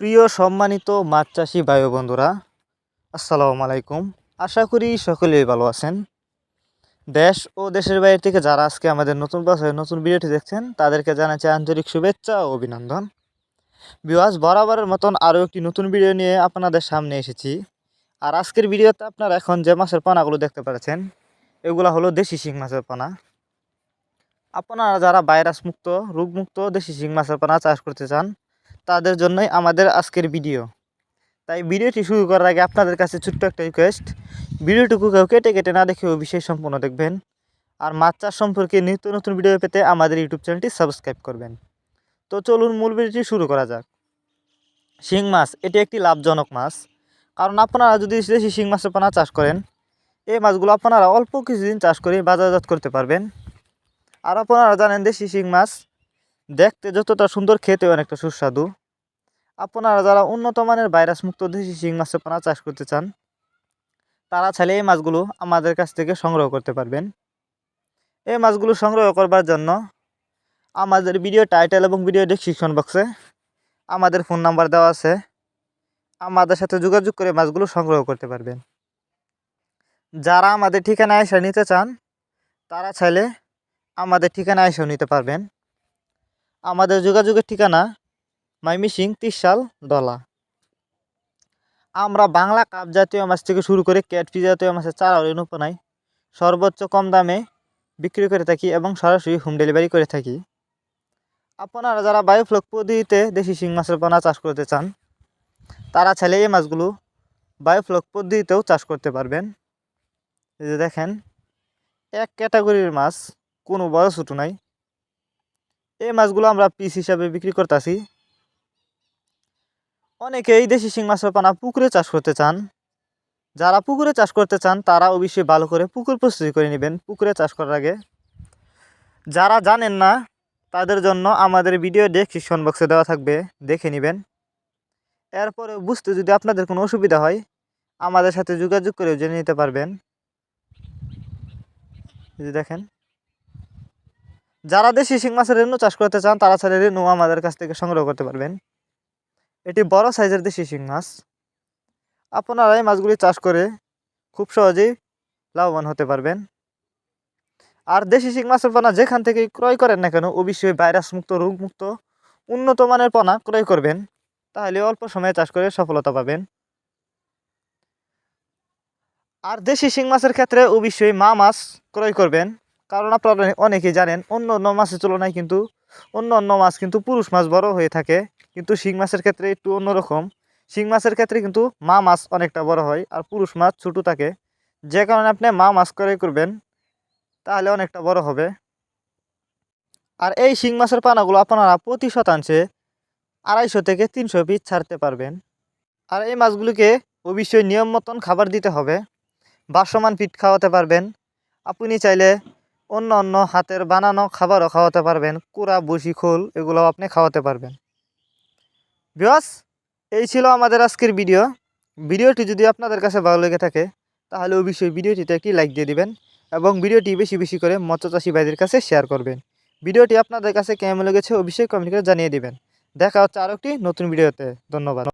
প্রিয় সম্মানিত মাছ চাষি ও বন্ধুরা, আসসালামু আলাইকুম। আশা করি সকলেই ভালো আছেন। দেশ ও দেশের বাইরে থেকে যারা আজকে আমাদের নতুন বছরের নতুন ভিডিওটি দেখছেন, তাদেরকে জানাচ্ছি আন্তরিক শুভেচ্ছা ও অভিনন্দন। বিওয়াজ বরাবরের মতন আরও একটি নতুন ভিডিও নিয়ে আপনাদের সামনে এসেছি। আর আজকের ভিডিওতে আপনারা এখন যে মাছের পানাগুলো দেখতে পাচ্ছেন এগুলো হলো দেশি শিং মাছের পানা। আপনারা যারা ভাইরাস মুক্ত রোগমুক্ত দেশি শিং মাছের পানা চাষ করতে চান তাদের জন্যই আমাদের আজকের ভিডিও। তাই ভিডিওটি শুরু করার আগে আপনাদের কাছে ছোট্ট একটা রিকোয়েস্ট ভিডিওটুকু কেউ কেটে কেটে না দেখে বিষয় সম্পূর্ণ দেখবেন। আর মাছ চাষ সম্পর্কে নিত্য নতুন ভিডিও পেতে আমাদের ইউটিউব চ্যানেলটি সাবস্ক্রাইব করবেন। তো চলুন মূল ভিডিওটি শুরু করা যাক। শিং মাছ, এটি একটি লাভজনক মাছ। কারণ আপনারা যদি দেশি শিং মাছের পোনা চাষ করেন, এই মাছগুলো আপনারা অল্প কিছুদিন চাষ করে বাজারজাত করতে পারবেন। আর আপনারা জানেন দেশি শিং মাছ দেখতে যতটা সুন্দর খেতে অনেকটা সুস্বাদু। আপনারা যারা উন্নত মানের ভাইরাস মুক্ত দেশি শিং মাছের পোনা চাষ করতে চান, তারা চাইলে এই মাছগুলো আমাদের কাছ থেকে সংগ্রহ করতে পারবেন। এই মাছগুলো সংগ্রহ করবার জন্য আমাদের ভিডিও টাইটেল এবং ভিডিও ডিসক্রিপশন বক্সে আমাদের ফোন নাম্বার দেওয়া আছে। আমাদের সাথে যোগাযোগ করে মাছগুলো সংগ্রহ করতে পারবেন। যারা আমাদের ঠিকানায় এসে নিতে চান, তারা চাইলে আমাদের ঠিকানায় এসেও নিতে পারবেন। আমাদের যোগাযোগের ঠিকানা মাইমিসিং তিরশাল ডলা আমরা বাংলা কাপ জাতীয় মাছ থেকে শুরু করে ক্যাটফি জাতীয় মাছের চারা অনুপনায় সর্বোচ্চ কম দামে বিক্রি করে থাকি এবং সরাসরি হোম ডেলিভারি করে থাকি। আপনারা যারা বায়োফ্লক পদ্ধতিতে দেশি শিং মাছের পোনা চাষ করতে চান, তারা চাইলে এই মাছগুলো বায়োফ্লক পদ্ধতিতেও চাষ করতে পারবেন। এই যে দেখেন, এক ক্যাটাগরির মাছ কোনো বড় ছোটো নাই। এই মাছগুলো আমরা পিস হিসাবে বিক্রি করতেছি। অনেকেই দেশি শিং মাছের পানা পুকুরে চাষ করতে চান। যারা পুকুরে চাষ করতে চান, তারা অবশ্যই ভালো করে পুকুর প্রস্তুতি করে নেবেন, পুকুরে চাষ করার আগে। যারা জানেন না, তাদের জন্য আমাদের ভিডিও ডেসক্রিপশন বক্সে দেওয়া থাকবে, দেখে নেবেন। এরপরে বুঝতে যদি আপনাদের কোনো অসুবিধা হয়, আমাদের সাথে যোগাযোগ করেও জেনে নিতে পারবেন। যদি দেখেন। যারা দেশি শিং মাছের রেণু চাষ করতে চান, তারা ছাড়া রেণু আমাদের কাছ থেকে সংগ্রহ করতে পারবেন। এটি বড় সাইজের দেশি শিং মাছ। আপনারা এই মাছগুলি চাষ করে খুব সহজেই লাভবান হতে পারবেন। আর দেশি শিং মাছের পোনা যেখান থেকে ক্রয় করেন না কেন, অবশ্যই ভাইরাস মুক্ত রোগ মুক্ত উন্নত মানের পোনা ক্রয় করবেন। তাহলে অল্প সময়ে চাষ করে সফলতা পাবেন। আর দেশি শিং মাছের ক্ষেত্রে অবশ্যই মা মাছ ক্রয় করবেন। কারণ আপনারা অনেকেই জানেন, অন্য অন্য মাছের তুলনায় কিন্তু, অন্য অন্য মাছ কিন্তু পুরুষ মাছ বড় হয়ে থাকে, কিন্তু শিং মাছের ক্ষেত্রে একটু অন্যরকম। শিং মাছের ক্ষেত্রে কিন্তু মা মাছ অনেকটা বড় হয় আর পুরুষ মাছ ছোটো থাকে। যে কারণে আপনি মা মাছ ক্রয় করবেন, তাহলে অনেকটা বড় হবে। আর এই শিং মাছের পানাগুলো আপনারা প্রতি শতাংশে আড়াইশো থেকে তিনশো পিস ছাড়তে পারবেন। আর এই মাছগুলিকে অবশ্যই নিয়ম মতন খাবার দিতে হবে। বাসমান ফিট খাওয়াতে পারবেন। আপনি চাইলে অন্য অন্য হাতের বানানো খাবারও খাওয়াতে পারবেন। কুড়া, বসি খোল, এগুলোও আপনি খাওয়াতে পারবেন। বিয়াস এই ছিল আমাদের আজকের ভিডিও। ভিডিওটি যদি আপনাদের কাছে ভালো লেগে থাকে, তাহলে অবশ্যই ভিডিওটিতে একটি লাইক দিয়ে দিবেন এবং ভিডিওটি বেশি বেশি করে মৎস্যচাষী ভাইদের কাছে শেয়ার করবেন। ভিডিওটি আপনাদের কাছে কেমন লেগেছে অবশ্যই কমেন্ট করে জানিয়ে দিবেন। দেখা হচ্ছে আরও একটি নতুন ভিডিওতে। ধন্যবাদ।